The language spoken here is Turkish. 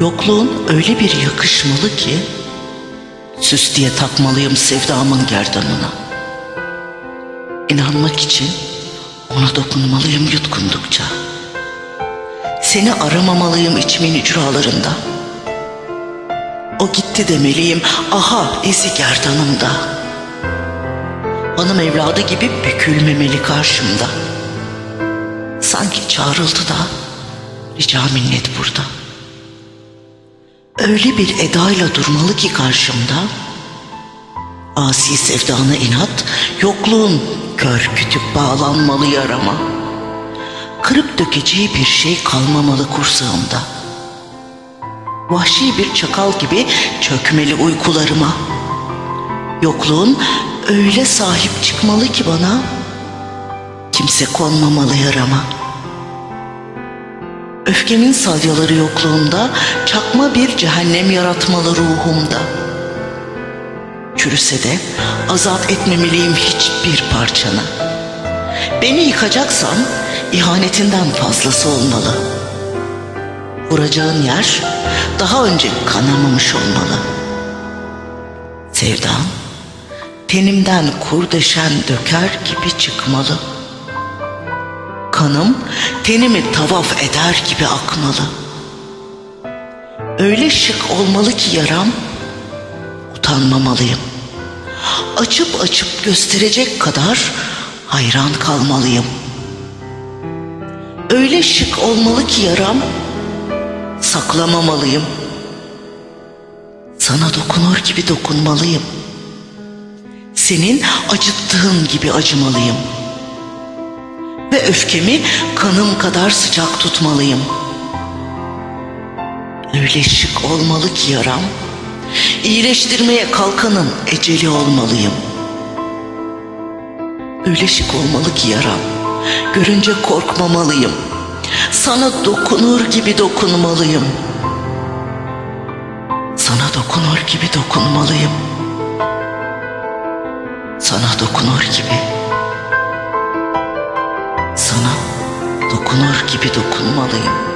Yokluğun öyle bir yakışmalı ki süs diye takmalıyım sevdamın gerdanına. İnanmak için ona dokunmalıyım yutkundukça. Seni aramamalıyım içimin ücralarında. O gitti demeliyim aha izi gerdanımda. Hanım evladı gibi bükülmemeli karşımda. Sanki çağrıldı da rica minnet burada. Öyle bir edayla durmalı ki karşımda. Asi sevdana inat, yokluğun kör kütük bağlanmalı yarama. Kırıp dökeceği bir şey kalmamalı kursağımda. Vahşi bir çakal gibi çökmeli uykularıma. Yokluğun öyle sahip çıkmalı ki bana, kimse konmamalı yarama. Öfkemin salyaları yokluğunda çakma bir cehennem yaratmalı ruhumda. Çürüse de azat etmemeliyim hiçbir parçanı. Beni yıkacaksan ihanetinden fazlası olmalı. Vuracağın yer daha önce kanamamış olmalı. Sevdam tenimden kurdeşen döker gibi çıkmalı. Kanım tenimi tavaf eder gibi akmalı. Öyle şık olmalı ki yaram, utanmamalıyım. Açıp açıp gösterecek kadar hayran kalmalıyım. Öyle şık olmalı ki yaram, saklamamalıyım. Sana dokunur gibi dokunmalıyım. Senin acıttığın gibi acımalıyım. Ve öfkemi kanım kadar sıcak tutmalıyım. Öyle şık olmalı ki yaram, iyileştirmeye kalkanın eceli olmalıyım. Öyle şık olmalı ki yaram, görünce korkmamalıyım. Sana dokunur gibi dokunmalıyım. Sana dokunur gibi dokunmalıyım. Sana dokunur gibi. Sana dokunur gibi dokunmalıyım.